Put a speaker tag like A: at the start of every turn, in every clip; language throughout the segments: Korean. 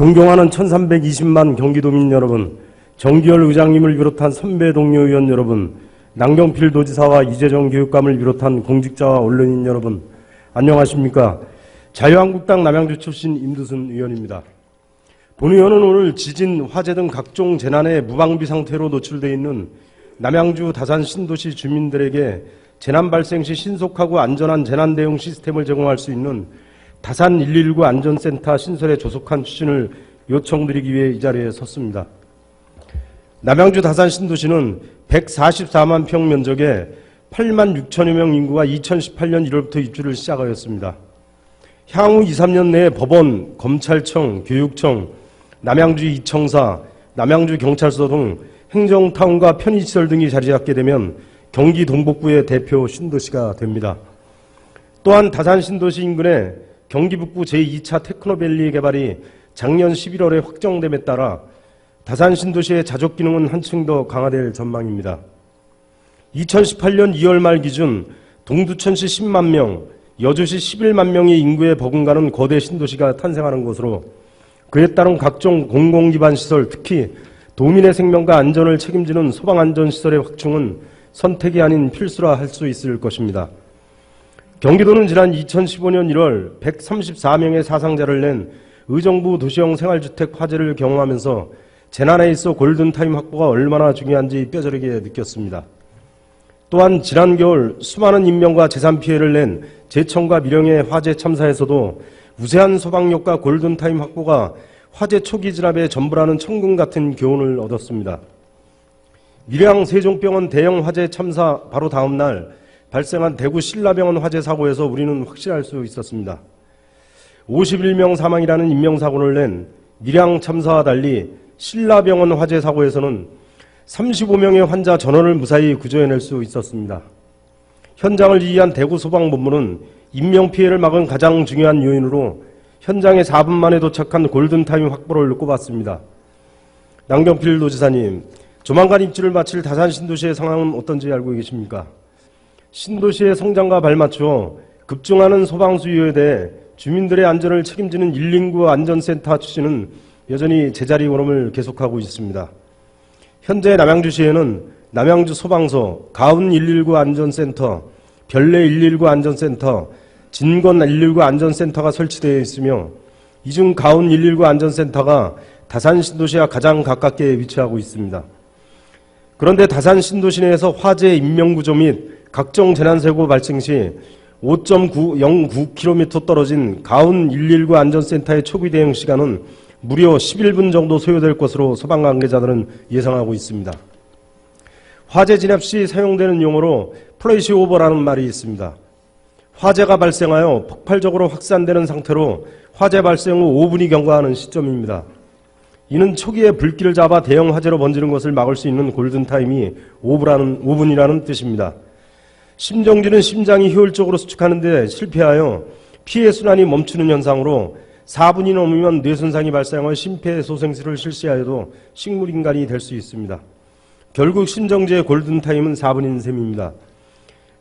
A: 존경하는 1320만 경기도민 여러분, 정기열 의장님을 비롯한 선배 동료 의원 여러분, 남경필 도지사와 이재정 교육감을 비롯한 공직자와 언론인 여러분, 안녕하십니까. 자유한국당 남양주 출신 임두순 의원입니다. 본 의원은 오늘 지진, 화재 등 각종 재난에 무방비 상태로 노출되어 있는 남양주 다산 신도시 주민들에게 재난 발생 시 신속하고 안전한 재난 대응 시스템을 제공할 수 있는 다산 119 안전센터 신설에 조속한 추진을 요청드리기 위해 이 자리에 섰습니다. 남양주 다산 신도시는 144만 평 면적에 8만 6천여 명 인구가 2018년 1월부터 입주를 시작하였습니다. 향후 2, 3년 내에 법원, 검찰청, 교육청, 남양주 이청사, 남양주 경찰서 등 행정타운과 편의시설 등이 자리 잡게 되면 경기 동북부의 대표 신도시가 됩니다. 또한 다산 신도시 인근에 경기 북부 제2차 테크노밸리 개발이 작년 11월에 확정됨에 따라 다산 신도시의 자족 기능은 한층 더 강화될 전망입니다. 2018년 2월 말 기준 동두천시 10만 명, 여주시 11만 명의 인구에 버금가는 거대 신도시가 탄생하는 것으로 그에 따른 각종 공공기반 시설, 특히 도민의 생명과 안전을 책임지는 소방안전시설의 확충은 선택이 아닌 필수라 할 수 있을 것입니다. 경기도는 지난 2015년 1월 134명의 사상자를 낸 의정부 도시형 생활주택 화재를 경험하면서 재난에 있어 골든타임 확보가 얼마나 중요한지 뼈저리게 느꼈습니다. 또한 지난 겨울 수많은 인명과 재산 피해를 낸 제천과 밀양의 화재 참사에서도 우세한 소방력과 골든타임 확보가 화재 초기 진압의 전부라는 천금 같은 교훈을 얻었습니다. 밀양 세종병원 대형 화재 참사 바로 다음 날 발생한 대구 신라병원 화재 사고에서 우리는 확실할 수 있었습니다. 51명 사망이라는 인명사고를 낸 밀양 참사와 달리 신라병원 화재 사고에서는 35명의 환자 전원을 무사히 구조해낼 수 있었습니다. 현장을 이해한 대구 소방본부는 인명피해를 막은 가장 중요한 요인으로 현장에 4분 만에 도착한 골든타임 확보를 꼽았습니다. 남경필 도지사님, 조만간 입주를 마칠 다산 신도시의 상황은 어떤지 알고 계십니까? 신도시의 성장과 발맞추어 급증하는 소방 수요에 대해 주민들의 안전을 책임지는 119 안전센터 추진은 여전히 제자리 걸음을 계속하고 있습니다. 현재 남양주시에는 남양주 소방서, 가운 119 안전센터, 별내 119 안전센터, 진건 119 안전센터가 설치되어 있으며 이중 가운 119 안전센터가 다산 신도시와 가장 가깝게 위치하고 있습니다. 그런데 다산 신도시 내에서 화재 인명구조 및 각종 재난사고 발생 시 5.09km 떨어진 가운 119 안전센터의 초기 대응 시간은 무려 11분 정도 소요될 것으로 소방 관계자들은 예상하고 있습니다. 화재 진압 시 사용되는 용어로 플래시 오버라는 말이 있습니다. 화재가 발생하여 폭발적으로 확산되는 상태로 화재 발생 후 5분이 경과하는 시점입니다. 이는 초기에 불길을 잡아 대형 화재로 번지는 것을 막을 수 있는 골든타임이 5분이라는, 5분이라는 뜻입니다. 심정지는 심장이 효율적으로 수축하는 데 실패하여 피해 순환이 멈추는 현상으로 4분이 넘으면 뇌손상이 발생하여 심폐소생술을 실시하여도 식물인간이 될 수 있습니다. 결국 심정지의 골든타임은 4분인 셈입니다.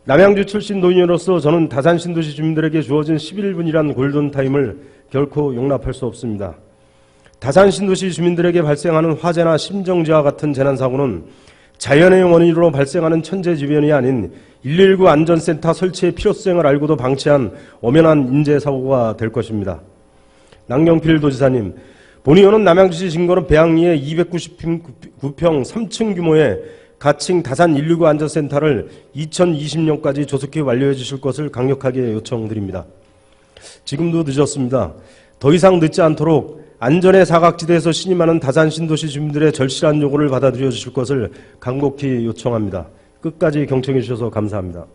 A: 남양주 출신 노인으로서 저는 다산 신도시 주민들에게 주어진 11분이란 골든타임을 결코 용납할 수 없습니다. 다산 신도시 주민들에게 발생하는 화재나 심정지와 같은 재난사고는 자연의 원인으로 발생하는 천재지변이 아닌 119 안전센터 설치의 필요성을 알고도 방치한 엄연한 인재사고가 될 것입니다. 남경필 도지사님, 본의원은 남양주시 진거는 배양리에 299평 3층 규모의 가칭 다산 119 안전센터를 2020년까지 조속히 완료해 주실 것을 강력하게 요청드립니다. 지금도 늦었습니다. 더 이상 늦지 않도록 안전의 사각지대에서 신임하는 다산 신도시 주민들의 절실한 요구를 받아들여 주실 것을 간곡히 요청합니다. 끝까지 경청해 주셔서 감사합니다.